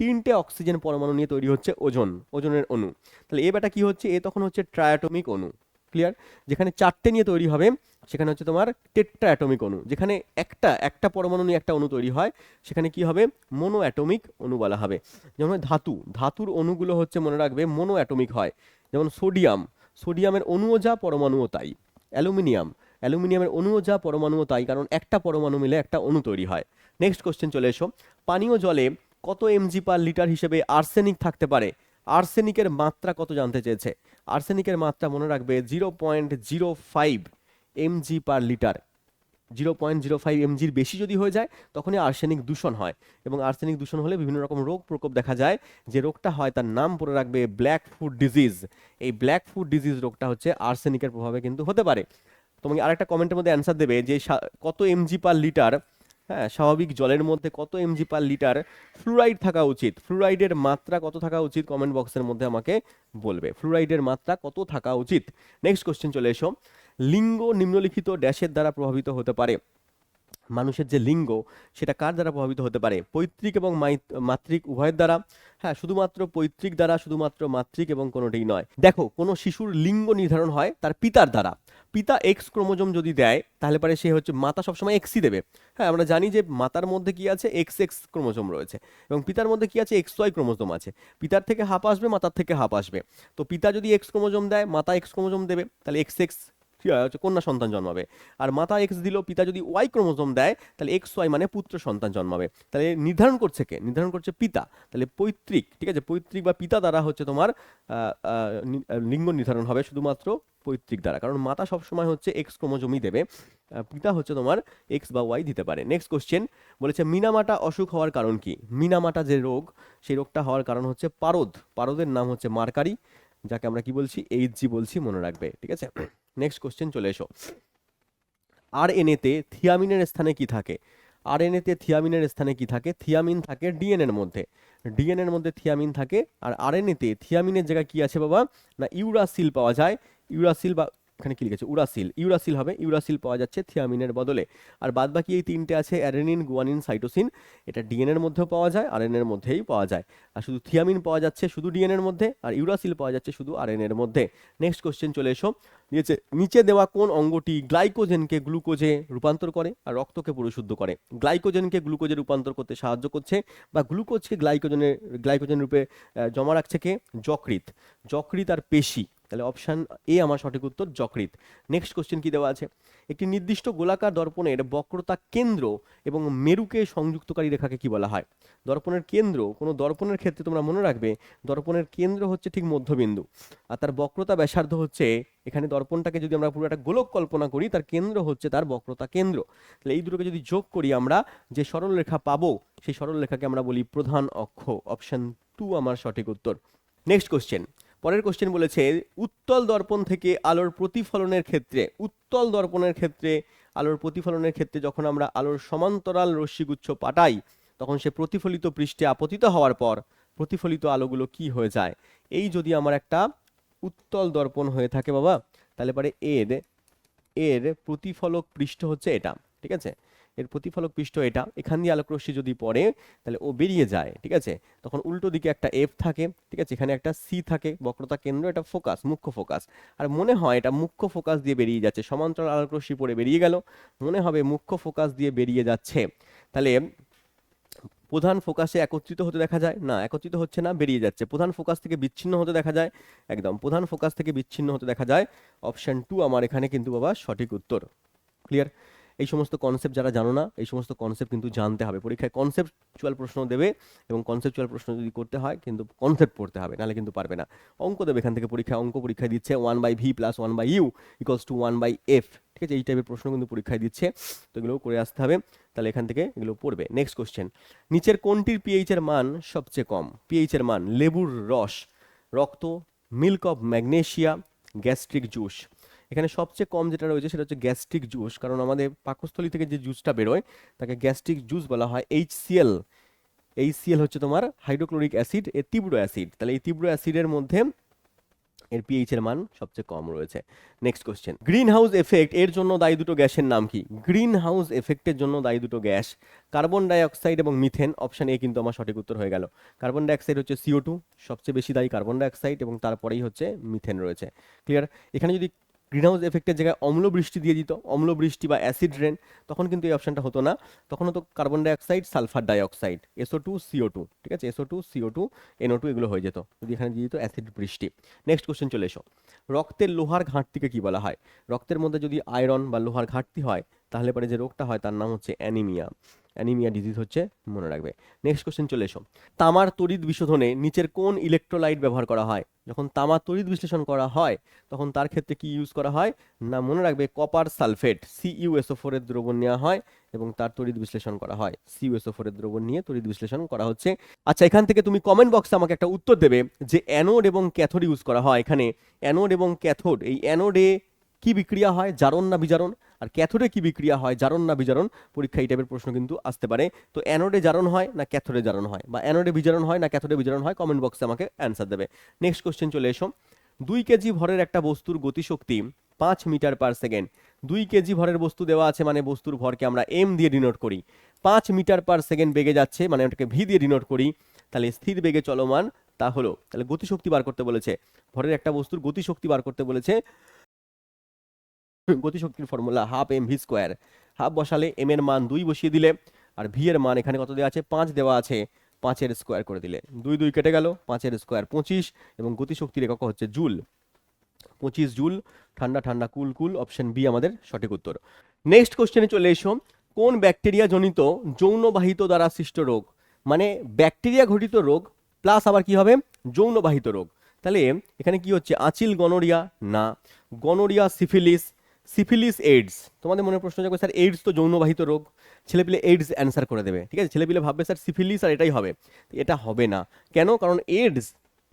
তিনটে অক্সিজেন পরমাণু নিয়ে তৈরি হচ্ছে ওজন, ওজনের অণু। তাহলে এ বেটা কি হচ্ছে? এ তখন হচ্ছে ট্রায়াটমিক অণু। ক্লিয়ার যেখানে চারটে নিয়ে তৈরি হবে, সেখানে হচ্ছে তোমার টেট্রা অ্যাটমিক অণু। যেখানে একটা একটা পরমাণু নিয়ে একটা অণু তৈরি হয়, সেখানে কি হবে? মোনো অ্যাটমিক অণু বলা হবে। যেমন ধাতু, ধাতুর অণুগুলো হচ্ছে মনে রাখবে মোনো অ্যাটমিক হয়। যেমন সোডিয়াম সোডিয়ামের অণুও যা, পরমাণুও তাই। অ্যালুমিনিয়াম, অ্যালুমিনিয়ামের অণুও যা, পরমাণুও তাই, কারণ একটা পরমাণু মিলে একটা অণু তৈরি হয়। নেক্সট কোশ্চেন চলে এসো। পানীয় জলে কত এমজি পার লিটার হিসেবে আর্সেনিক থাকতে পারে? আর্সেনিকের মাত্রা কত জানতে চেয়েছে? আর্সেনিকের মাত্রা মনে রাখবে zero point zero five mg per litre zero point zero five এমজির বেশি যদি হয়ে যায়, তখনই আর্সেনিক দূষণ হয়। এবং আর্সেনিক দূষণ হলে বিভিন্ন রকম রোগ প্রকোপ দেখা যায়। যে রোগটা হয়, তার নাম পড়ে রাখবে ব্ল্যাক ফুড ডিজিজ এই ব্ল্যাক ফুড ডিজিজ রোগটা হচ্ছে আর্সেনিকের প্রভাবে কিন্তু হতে পারে। তোমাকে আরেকটা কমেন্টের মধ্যে অ্যান্সার দেবে যে কত এমজি পার লিটার হ্যাঁ স্বাভাবিক জলের মধ্যে কত এমজি পার লিটার ফ্লুরাইড থাকা উচিত? ফ্লুরাইডের মাত্রা কত থাকা উচিত? কমেন্ট বক্সের মধ্যে আমাকে বলবে। ফ্লুরাইডের মাত্রা কত থাকা উচিত? নেক্সট কোশ্চেন চলে এসো। লিঙ্গ নিম্নলিখিত ড্যাশের দ্বারা প্রভাবিত হতে পারে। মানুষের যে লিঙ্গ, সেটা কার দ্বারা প্রভাবিত হতে পারে? পৈতৃক এবং মাতৃক উভয়ের দ্বারা? হ্যাঁ শুধুমাত্র পৈতৃক দ্বারা, শুধুমাত্র মাতৃক এবং কোনোটাই নয়। দেখো, কোনো শিশুর লিঙ্গ নির্ধারণ হয় তার পিতার দ্বারা। পিতা এক্স ক্রোমোজোম যদি দেয়, তাহলে পরে সে হচ্ছে মাতা সবসময় এক্সই দেবে। হ্যাঁ আমরা জানি যে মাতার মধ্যে কি আছে? এক্স এক্স ক্রোমোজোম রয়েছে এবং পিতার মধ্যে কি আছে? এক্স ওয়াই ক্রোমোজোম আছে। পিতার থেকে হাফ আসবে, মাতার থেকে হাফ আসবে। তো পিতা যদি এক্স ক্রোমোজোম দেয়, মাতা এক্স ক্রোমোজোম দেবে, তাহলে এক্স এক্স হচ্ছে কন্যা সন্তান জন্মাবে। আর মাতা এক্স দিল, পিতা যদি ওয়াই ক্রোমোজোম দেয়, তাহলে এক্স ওয়াই মানে পুত্র সন্তান জন্মাবে। তাহলে নির্ধারণ করছে কে? নির্ধারণ করছে পিতা। তাহলে পৈতৃক, ঠিক আছে? পৈতৃক বা পিতা দ্বারা হচ্ছে তোমার লিঙ্গ নির্ধারণ হবে শুধুমাত্র পৈতৃক দ্বারা। কারণ মাতা সবসময় হচ্ছে এক্স ক্রোমোজোমই দেবে। পিতা হচ্ছে তোমার এক্স বা ওয়াই দিতে পারে। নেক্সট কোশ্চেন বলেছে মিনামাটা অসুখ হওয়ার কারণ কি? মিনামাটা যে রোগ, সেই রোগটা হওয়ার কারণ হচ্ছে পারদ। পারদের নাম হচ্ছে মার্কারি, যাকে আমরা কি বলছি? এইচ জি বলছি, মনে রাখবে, ঠিক আছে? নেক্সট কোশ্চেন চলে এসো। আর এনএতে থিয়ামিনের স্থানে কি থাকে? আর এনএতে থিয়ামিনের স্থানে কি থাকে? থিয়ামিন থাকে ডিএনএ এর মধ্যে। ডিএনএ এর মধ্যে থিয়ামিন থাকে। আর আরএনএতে থিয়ামিনের জায়গায় কি আছে বাবা? না ইউরাসিল পাওয়া যায়। ইউরাসিল বা এখানে কি লিখেছে? উরাসিল। ইউরাসিল হবে, ইউরাসিল পাওয়া যাচ্ছে থিয়ামিনের বদলে। আর বাদ বাকি এই তিনটে আছে অ্যারেনিন, গুয়ানিন, সাইটোসিন। এটা ডিএনএ এর মধ্যেও পাওয়া যায় আর এর মধ্যেই পাওয়া যায়। আর শুধু থিয়ামিন পাওয়া যাচ্ছে শুধু ডিএনএ এর মধ্যে, আর ইউরাসিল পাওয়া যাচ্ছে শুধু আরএনএ এর মধ্যে। নেক্সট কোশ্চেন চলে এসো। নিচে নিচে দেওয়া কোন অঙ্গটি গ্লাইকোজেনকে গ্লুকোজে রূপান্তর করে আর রক্তকে পরিশুদ্ধ করে? গ্লাইকোজেনকে গ্লুকোজে রূপান্তর করতে সাহায্য করছে বা গ্লুকোজকে গ্লাইকোজেনের, গ্লাইকোজেন রূপে জমা রাখছে কে? যকৃৎ। যকৃত আর পেশি। তাহলে অপশান এ আমার সঠিক উত্তর যকৃৎ। নেক্সট কোশ্চেন কি দেওয়া আছে? একটি নির্দিষ্ট গোলাকার দর্পণের বক্রতা কেন্দ্র এবং মেরুকে সংযুক্তকারী রেখাকে কি বলা হয়? দর্পণের কেন্দ্র, কোনো দর্পণের ক্ষেত্রে তোমরা মনে রাখবে, দর্পণের কেন্দ্র হচ্ছে ঠিক মধ্যবিন্দু। আর তার বক্রতা ব্যাসার্ধ হচ্ছে, এখানে দর্পণটাকে যদি আমরা পুরো একটা গোলক কল্পনা করি, তার কেন্দ্র হচ্ছে তার বক্রতা কেন্দ্র। তাহলে এই দুটোকে যদি যোগ করি আমরা, যে সরল রেখা পাবো, সেই সরল রেখাকে আমরা বলি প্রধান অক্ষ। অপশন টু আমার সঠিক উত্তর। নেক্সট কোশ্চেন পরের কোশ্চেন বলেছে, উত্তল দর্পণ থেকে আলোর প্রতিফলনের ক্ষেত্রে, উত্তল দর্পণের ক্ষেত্রে, আলোর প্রতিফলনের ক্ষেত্রে যখন আমরা আলোর সমান্তরাল রশ্মিগুচ্ছ পাঠাই, তখন সে প্রতিফলিত পৃষ্ঠে আপতিত হওয়ার পর প্রতিফলিত আলোগুলো কি হয়ে যায়? এই যদি আমার একটা উত্তল দর্পণ হয়ে থাকে বাবা, তাহলে পরে এর এর প্রতিফলক পৃষ্ঠ হচ্ছে এটা, ঠিক আছে? এর প্রতিফলক পৃষ্ঠ এটা। এখান দিয়ে আলোকরশ্মি যদি পড়ে, তাহলে ও বেরিয়ে যায়, ঠিক আছে? তখন উল্টো দিকে একটা এফ থাকে, ঠিক আছে? এখানে একটা সি থাকে, বক্রতা কেন্দ্র, এটা ফোকাস মুখ্য ফোকাস আর মনে হয় এটা মুখ্য ফোকাস দিয়ে বেরিয়ে যাচ্ছে, সমান্তরাল আলোকরশ্মি পড়ে বেরিয়ে গেল, মনে হবে মুখ্য ফোকাস দিয়ে বেরিয়ে যাচ্ছে। তাহলে প্রধান ফোকাসে একত্রিত হতে দেখা যায়? না, একত্রিত হচ্ছে না, বেরিয়ে যাচ্ছে। প্রধান ফোকাস থেকে বিচ্ছিন্ন হতে দেখা যায়? একদম, প্রধান ফোকাস থেকে বিচ্ছিন্ন হতে দেখা যায়। অপশন টু আমার এখানে কিন্তু বাবা সঠিক উত্তর। ক্লিয়ার এই সমস্ত কনসেপ্ট যারা জানো না, এই সমস্ত কনসেপ্ট কিন্তু জানতে হবে। পরীক্ষায় কনসেপ্টচুয়াল প্রশ্ন দেবে এবং কনসেপ্টচুয়াল প্রশ্ন যদি করতে হয়, কিন্তু কনসেপ্ট পড়তে হবে, নাহলে কিন্তু পারবে না। অঙ্ক দেবে এখান থেকে পরীক্ষায়, অঙ্ক পরীক্ষায় দিচ্ছে one by V plus one by U equals to one by F ঠিক আছে? এই টাইপের প্রশ্ন কিন্তু পরীক্ষায় দিচ্ছে। তো এগুলো করে আসতে হবে। তাহলে এখান থেকে এগুলো পড়বে। নেক্সট কোশ্চেন নিচের কোনটির পিএইচ এর মান সবচেয়ে কম? পিএইচ এর মান লেবুর রস, রক্ত milk of magnesia gastric juice এখানে সবচেয়ে কম যেটা রয়েছে সেটা হচ্ছে গ্যাস্ট্রিক জুস। কারণ আমাদের পাকস্থলী থেকে যে জুসটা বেরোয়, তাকে গ্যাস্ট্রিক জুস বলা হয় এইচ সিএল এই সিএল হচ্ছে তোমার হাইড্রোক্লোরিক অ্যাসিড এ তীব্র অ্যাসিড। তাহলে এই তীব্র অ্যাসিডের মধ্যে এর পিএইচ এর মান সবচেয়ে কম রয়েছে। Next question green house effect এর জন্য দায়ী দুটো গ্যাসের নাম কি? গ্রিন হাউস এফেক্টের জন্য দায়ী দুটো গ্যাস কার্বন ডাইঅক্সাইড এবং মিথেন অপশন এ কিন্তু আমার সঠিক উত্তর হয়ে গেল। কার্বন ডাইঅক্সাইড হচ্ছে সিও টু সবচেয়ে বেশি দায়ী কার্বন ডাইঅক্সাইড এবং তারপরেই হচ্ছে মিথেন রয়েছে। ক্লিয়ার এখানে যদি গ্রিন হাউস এফেক্টের জায়গায় অম্ল বৃষ্টি দিয়ে দিত, অম্ল বৃষ্টি বা অ্যাসিড রেন, তখন কিন্তু এই অপশনটা হতো না। তখন হতো carbon dioxide, sulphur dioxide, SO two, CO two, ঠিক আছে? SO two, CO two, NO two এগুলো হয়ে যেত। যদি এখানে দিয়ে দিত, অ্যাসিড বৃষ্টি। নেক্সট কোশ্চেন চলে এসো। রক্তের লোহার ঘাটতিকে কি বলা হয়? রক্তের মধ্যে যদি আয়রন বা লোহার ঘাটতি হয়, তাহলে পরে যে রোগটা হয়, তার নাম হচ্ছে অ্যানিমিয়া। অ্যানিমিয়া ডিজিজ হচ্ছে মনে রাখবে। নেক্সট কোশ্চেন চলে এসো। তামার তড়িৎ বিশোধনে নিচের কোন ইলেকট্রোলাইট ব্যবহার করা হয়? যখন তামার তড়িৎ বিশ্লেষণ করা হয়, তখন তার ক্ষেত্রে কি ইউজ করা হয়? না, মনে রাখবে কপার সালফেট সিইউএসও ফোরের দ্রবণ নেওয়া হয় এবং তার তড়িৎ বিশ্লেষণ করা হয়। সিইউএসও ফোরের দ্রবণ নিয়ে তড়িৎ বিশ্লেষণ করা হচ্ছে। আচ্ছা এখান থেকে তুমি কমেন্ট বক্সে আমাকে একটা উত্তর দেবে যে অ্যানোড এবং ক্যাথোড ইউজ করা হয়। এখানে অ্যানোড এবং ক্যাথোড এই অ্যানোডে কি বিক্রিয়া হয়? জারণ না বিজারণ? আর ক্যাথোডে কি বিক্রিয়া হয়? জারণ না বিজারণ? পরীক্ষা এই টাইপের প্রশ্ন কিন্তু আসতে পারে। তো অ্যানোডে জারণ হয় না ক্যাথোডে জারণ হয়? বা অ্যানোডে বিজারণ হয় না ক্যাথোডে বিজারণ হয়? কমেন্ট বক্সে আমাকে অ্যান্সার দেবে। নেক্সট কোশ্চেন চলে এসো। দুই কেজি ভরের একটা বস্তুর গতিশক্তি পাঁচ মিটার পার সেকেন্ড দুই কেজি ভরের বস্তু দেওয়া আছে মানে বস্তুর ভরকে আমরা এম দিয়ে ডিনোট করি। পাঁচ মিটার পার সেকেন্ড বেগে যাচ্ছে মানে ওটাকে ভি দিয়ে ডিনোট করি। তাহলে স্থির বেগে চলমান তা হলো। তাহলে গতিশক্তি বার করতে বলেছে। ভরের একটা বস্তুর গতিশক্তি বার করতে বলেছে গতিশক্তির formula half M V square. Half বসালে এম এর মান দুই বসিয়ে দিলে, আর ভি এর মান এখানে কত দেওয়া আছে? পাঁচ দেওয়া আছে, পাঁচের স্কোয়ার করে দিলে। দুই দুই কেটে গেল, পাঁচের স্কোয়ার পঁচিশ, এবং গতিশক্তির একক হচ্ছে জুল। পঁচিশ জুল, ঠান্ডা ঠান্ডা, কুল কুল অপশন বি আমাদের সঠিক উত্তর। নেক্সট কোশ্চেনে চলে এসো। কোন ব্যাকটেরিয়া জনিত যৌনবাহিত দ্বারা সৃষ্ট রোগ? মানে ব্যাকটেরিয়া ঘটিত রোগ প্লাস আবার কি হবে? যৌনবাহিত রোগ। তাহলে এখানে কি হচ্ছে? আচিল গনোরিয়া না। গনোরিয়া সিফিলিস সিফিলিস এইডস তোমাদের মনে প্রশ্ন যাবে স্যার এইডস তো যৌনবাহিত রোগ। ছেলেপিলে এইডস অ্যান্সার করে দেবে, ঠিক আছে? ছেলেপিলে ভাববে, স্যার সিফিলিস আর এটাই হবে। এটা হবে না। কেন? কারণ এইডস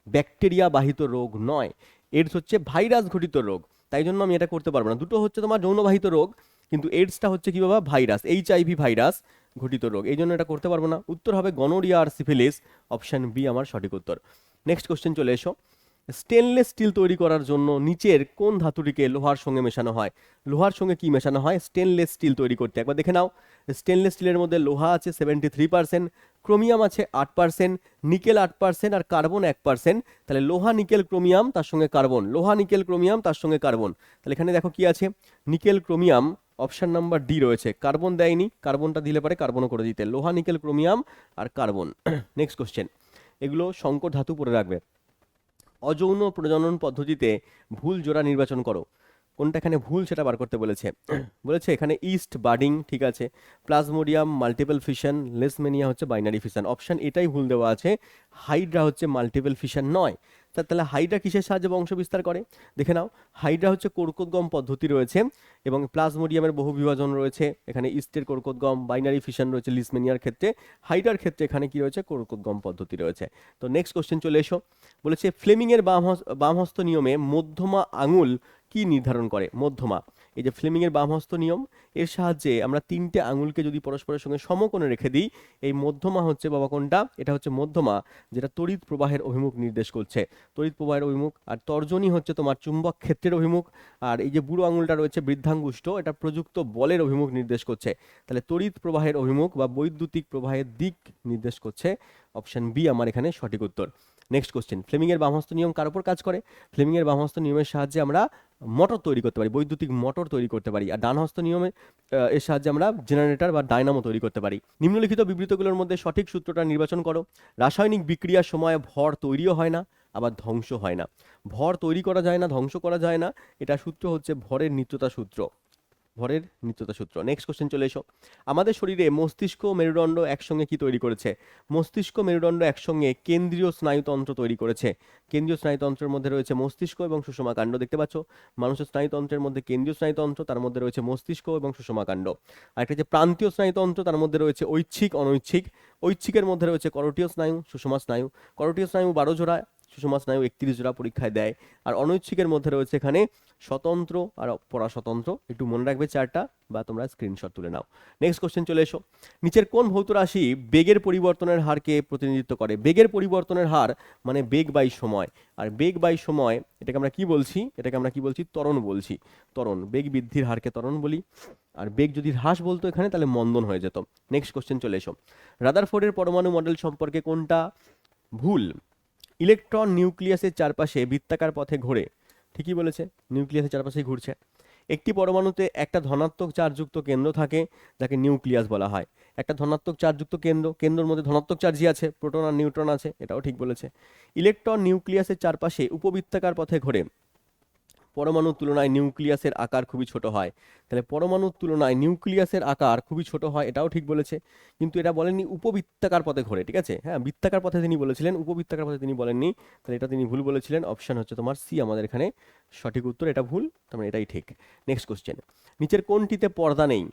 ব্যাকটেরিয়া বাহিত রোগ নয়। এইডস হচ্ছে ভাইরাস ঘটিত রোগ। তাই জন্য আমি এটা করতে পারব না। দুটো হচ্ছে তোমার যৌনবাহিত রোগ, কিন্তু এইডসটা হচ্ছে কি বাবা? ভাইরাস এইচ আইভি ভাইরাস ঘটিত রোগ। এই জন্য এটা করতে পারব না। উত্তর হবে গনোরিয়া আর সিফিলিস অপশান বি আমার সঠিক উত্তর। নেক্সট কোশ্চেন চলে এসো। স্টেনলেস স্টিল তৈরি করার জন্য নিচের কোন ধাতুটিকে লোহার সঙ্গে মেশানো হয়? লোহার সঙ্গে কি মেশানো হয়? স্টেনলেস স্টিল তৈরি করতে। একবার দেখে নাও। স্টেনলেস স্টিলের মধ্যে লোহা আছে সেভেন্টি থ্রি পার্সেন্ট ক্রোমিয়াম আছে আট পার্সেন্ট নিকেল আট পার্সেন্ট আর কার্বন এক পার্সেন্ট তাহলে লোহা, নিকেল, ক্রোমিয়াম, তার সঙ্গে কার্বন। লোহা, নিকেল, ক্রোমিয়াম, তার সঙ্গে কার্বন। তাহলে এখানে দেখো কি আছে? Nickel, chromium, option number D রয়েছে। কার্বন দেয়নি, কার্বনটা দিলে পারে কার্বনও করে দিতে। লোহা, নিকেল, ক্রোমিয়াম আর কার্বন। (clears throat) নেক্সট কোশ্চেন এগুলো সংকট ধাতু পড়ে রাখবে। অযৌন প্রজনন পদ্ধতিতে ভুল জোড়া নির্বাচন করো। কোনটা এখানে ভুল সেটা বার করতে বলেছে। (coughs) বলেছে এখানে ইস্ট বার্ডিং ঠিক আছে। প্লাজমোডিয়াম মাল্টিপল ফিশন লেসমেনিয়া হচ্ছে বাইনারি ফিশন। অপশান এটাই ভুল দেওয়া আছে। হাইড্রা হচ্ছে মাল্টিপল ফিশন নয়। তাহলে হাইড্রা কিসের সাহায্যে বংশ বিস্তার করে? দেখে নাও, হাইড্রা হচ্ছে কোরকোদ্গম পদ্ধতি রয়েছে এবং প্লাজমোডিয়ামের বহু বিভাজন রয়েছে। এখানে ইস্টের কোরকোদ্গম, বাইনারি ফিশন রয়েছে লিসমেনিয়ার ক্ষেত্রে। হাইড্রার ক্ষেত্রে এখানে কি রয়েছে? কোরকোদ্গম পদ্ধতি রয়েছে। তো নেক্সট কোশ্চেন চলে এসো। বলেছে, ফ্লেমিংয়ের বাম হস- বামহস্ত নিয়মে মধ্যমা আঙুল কি নির্ধারণ করে? মধ্যমা। এই যে ফ্লেমিংয়ের বামহস্ত নিয়ম, এর সাহায্যে আমরা তিনটে আঙুলকে যদি পরস্পরের সঙ্গে সমকোণে রেখে দিই, এই মধ্যমা হচ্ছে বাবা কোনটা? এটা হচ্ছে মধ্যমা, যেটা তড়িৎ প্রবাহের অভিমুখ নির্দেশ করছে। তড়িৎ প্রবাহের অভিমুখ আর তর্জনী হচ্ছে তোমার চুম্বক ক্ষেত্রের অভিমুখ, আর এই যে বুড়ো আঙুলটা রয়েছে বৃদ্ধাঙ্গুষ্ঠ, এটা প্রযুক্ত বলের অভিমুখ নির্দেশ করছে। তাহলে তড়িৎ প্রবাহের অভিমুখ বা বৈদ্যুতিক প্রবাহের দিক নির্দেশ করছে। অপশান বি আমার এখানে সঠিক উত্তর। নেক্সট কোশ্চেন ফ্লেমিংয়ের বামহস্ত নিয়ম কার উপর কাজ করে? ফ্লেমিংয়ের বামহস্ত নিয়মের সাহায্যে আমরা মোটর তৈরি করতে পারি, বৈদ্যুতিক মোটর তৈরি করতে পারি। আর ডানহস্ত নিয়মে এর সাহায্যে আমরা জেনারেটর বা ডায়নামো তৈরি করতে পারি। নিম্নলিখিত বিবৃতগুলোর মধ্যে সঠিক সূত্রটা নির্বাচন করো। রাসায়নিক বিক্রিয়ার সময় ভর তৈরিও হয় না, আবার ধ্বংস হয় না। ভর তৈরি করা যায় না, ধ্বংস করা যায় না। এটা সূত্র হচ্ছে ভরের নিত্যতা সূত্র। ভরের নিত্যতা সূত্র। নেক্সট কোশ্চেন চলে এসো। আমাদের শরীরে মস্তিষ্ক মেরুদণ্ড একসঙ্গে কি তৈরি করেছে? মস্তিষ্ক মেরুদণ্ড একসঙ্গে কেন্দ্রীয় স্নায়ুতন্ত্র তৈরি করেছে। কেন্দ্রীয় স্নায়ুতন্ত্রের মধ্যে রয়েছে মস্তিষ্ক এবং সুষমা কাণ্ড দেখতে পাচ্ছ। মানুষের স্নায়ুতন্ত্রের মধ্যে কেন্দ্রীয় স্নায়ুতন্ত্র, তার মধ্যে রয়েছে মস্তিষ্ক এবং সুষমা কাণ্ড আর একটা যে প্রান্তীয় স্নায়ুতন্ত্র, তার মধ্যে রয়েছে ঐচ্ছিক, অনৈচ্ছিক। ঐচ্ছিকের মধ্যে রয়েছে করটীয় স্নায়ু, সুষমা স্নায়ু। করটীয় স্নায়ু বারো জোড়া সুষমা স্নায়ু একত্রিশ জোড়া পরীক্ষায় দেয়। আর অনৈচ্ছিকের মধ্যে রয়েছে এখানে স্বতন্ত্র আর পরাস্বতন্ত্র। একটু মনে রাখবে চারটা বা তোমরা স্ক্রিনশট তুলে নাও। নেক্সট কোশ্চেন চলে এসো। নিচের কোন ভৌত রাশি বেগের পরিবর্তনের হারকে প্রতিনিধিত্ব করে? বেগের পরিবর্তনের হার মানে বেগ বাই সময়। আর বেগ বাই সময়, এটাকে আমরা কি বলছি? এটাকে আমরা কি বলছি? ত্বরণ বলছি। ত্বরণ, বেগ বৃদ্ধির হারকে ত্বরণ বলি। আর বেগ যদি হ্রাস বলতো এখানে, তাহলে মন্দন হয়ে যেত। নেক্সট কোশ্চেন চলে এসো। রাদারফোর্ডের পরমাণু মডেল সম্পর্কে কোনটা ভুল? ইলেকট্রন নিউক্লিয়াসের চারপাশে বৃত্তাকার পথে ঘোরে। ঠিকই বলেছে, নিউক্লিয়াসের চারপাশে ঘুরছে। একটি পরমাণুতে একটা ধনাত্মক চার্জযুক্ত কেন্দ্র থাকে, যাকে নিউক্লিয়াস বলা হয়। একটা ধনাত্মক চার্জযুক্ত কেন্দ্র, কেন্দ্রের মধ্যে ধনাত্মক চার্জই আছে, প্রোটন আর নিউট্রন আছে, এটাও ঠিক বলেছে। ইলেকট্রন নিউক্লিয়াসের চারপাশে উপবৃত্তাকার পথে ঘোরে। পরমাণুর তুলনায় নিউক্লিয়াসের আকার খুবই ছোট হয়। তাহলে পরমাণুর তুলনায় নিউক্লিয়াসের আকার খুবই ছোট হয়, এটাও ঠিক বলেছে। কিন্তু এটা বলেননি উপবৃত্তাকার পথে ঘোরে, ঠিক আছে? হ্যাঁ বৃত্তাকার পথে তিনি বলেছিলেন, উপবৃত্তাকার পথে তিনি বলেননি। তাহলে এটা তিনি ভুল বলেছিলেন। অপশান হচ্ছে তোমার সি আমাদের এখানে সঠিক উত্তর, এটা ভুল, তার মানে এটাই ঠিক। নেক্সট কোশ্চেন নিচের কোনটিতে পর্দা নেই?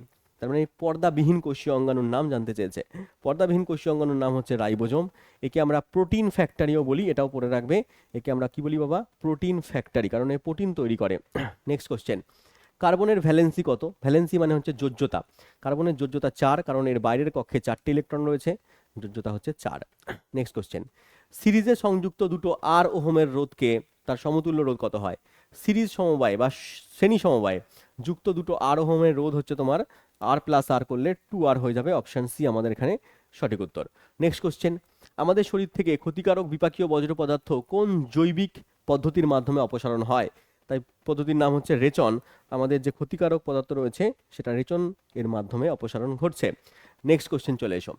তার মানে পর্দাবিহীন কোষীয় অঙ্গাণুর নাম জানতে চেয়েছে। পর্দাবিহীন কোষীয় অঙ্গাণুর নাম হচ্ছে রাইবোজোম। একে আমরা প্রোটিন ফ্যাক্টরিও বলি, এটাও পড়ে রাখবে। একে আমরা কি বলি বাবা? প্রোটিন ফ্যাক্টরি, কারণ এ প্রোটিন তৈরি করে। (clears throat) নেক্সট কোশ্চেন কার্বনের ভ্যালেন্সি কত? ভ্যালেন্সি মানে হচ্ছে যোজ্যতা। কার্বনের যোজ্যতা চার, কারণ এর বাইরের কক্ষে চারটি ইলেকট্রন রয়েছে। যোজ্যতা হচ্ছে চার। (clears throat) নেক্সট কোশ্চেন সিরিজে সংযুক্ত দুটো আর ওহমের রোধকে তার সমতুল্য রোধ কত হয়? সিরিজ সমবায় বা শ্রেণি সমবায়, যুক্ত দুটো আর ওহমের রোধ হচ্ছে তোমার আর প্লাস আর করলে টু আর হয়ে যাবে অপশান সি আমাদের এখানে সঠিক উত্তর। নেক্সট কোশ্চেন আমাদের শরীর থেকে ক্ষতিকারক বিপাকীয় বজ্র পদার্থ কোন জৈবিক পদ্ধতির মাধ্যমে অপসারণ হয়? তাই পদ্ধতির নাম হচ্ছে রেচন। আমাদের যে ক্ষতিকারক পদার্থ রয়েছে, সেটা রেচন এর মাধ্যমে অপসারণ ঘটছে। নেক্সট কোশ্চেন চলে এসো।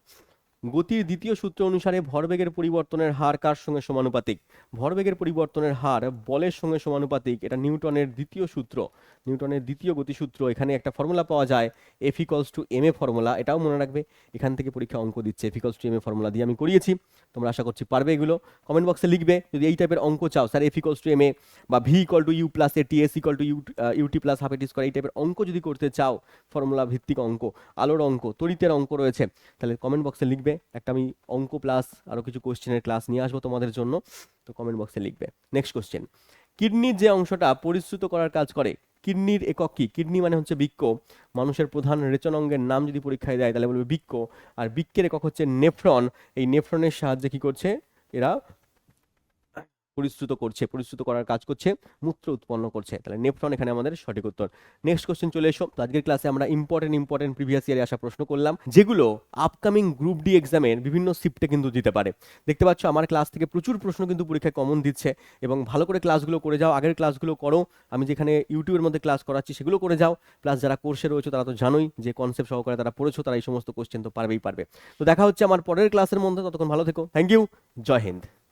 গতির দ্বিতীয় সূত্র অনুসারে ভরবেগের পরিবর্তনের হার কার সঙ্গে সমানুপাতিক? ভরবেগের পরিবর্তনের হার বলের সঙ্গে সমানুপাতিক, এটা নিউটনের দ্বিতীয় সূত্র। নিউটনের দ্বিতীয় গতিসূত্র, এখানে একটা ফর্মুলা পাওয়া যায় F equals to M A formula, এটাও মনে রাখবে। এখান থেকে পরীক্ষা অঙ্ক দিচ্ছে F equals to M A formula দিয়ে আমি করিয়েছি। তোমরা আশা করছি পারবে এগুলো। কমেন্ট বক্সে লিখবে, যদি এই টাইপের অঙ্ক চাও sir F equals to M A বা V equal to U plus A T S equal to U UT plus half AT square এই টাইপের অঙ্ক যদি করতে চাও, ফর্মুলা ভিত্তিক অঙ্ক, আলোর অঙ্ক, তড়িতের অঙ্ক রয়েছে, তাহলে কমেন্ট বক্সে লিখবে একটা আমি অঙ্ক প্লাস আরও কিছু কোশ্চেনের ক্লাস নিয়ে আসব তোমাদের জন্য। তো কমেন্ট বক্সে লিখবে। নেক্সট কোশ্চেন কিডনির যে অংশটা পরিশ্রুত করার কাজ করে, কিডনির একক কি? কিডনি মানে হচ্ছে বৃক্ক। মানুষের প্রধান রেচন অঙ্গের নাম যদি পরীক্ষায় দেয়, তাহলে বলবে বৃক্ক। আর বৃক্কের একক হচ্ছে নেফ্রন। এই নেফ্রনের সাহায্যে কি করছে? এরা পরিশ্রুত করছে, পরিশ্রুত করার কাজ করছে, মূত্র উৎপন্ন করছে। তাহলে নেফ্রন এখানে আমাদের সঠিক উত্তর। নেক্সট কোশ্চেন চলে এসো। তো আজকের ক্লাসে আমরা ইম্পর্টেন্ট ইম্পর্টেন্ট প্রিভিয়াস ইয়ারে আসা প্রশ্ন করলাম, যেগুলো আপকামিং গ্রুপ ডি এক্সামের বিভিন্ন শিফটে কিন্তু দিতে পারে। দেখতে পাচ্ছ, আমার ক্লাস থেকে প্রচুর প্রশ্ন কিন্তু পরীক্ষায় কমন দিচ্ছে এবং ভালো করে ক্লাসগুলো করে যাও, আগের ক্লাসগুলো করো। আমি যেখানে ইউটিউবের মধ্যে ক্লাস করাচ্ছি, সেগুলো করে যাও। প্লাস যারা কোর্সে রয়েছে, তারা তো জানোই যে কনসেপ্ট সহকারে তারা পড়েছো, তারা এই সমস্ত কোশ্চেন তো পারবেই পারবে। তো দেখা হচ্ছে আমার পরের ক্লাসের মধ্যে। ততক্ষণ ভালো থেকো। থ্যাংক ইউ জয় হিন্দ।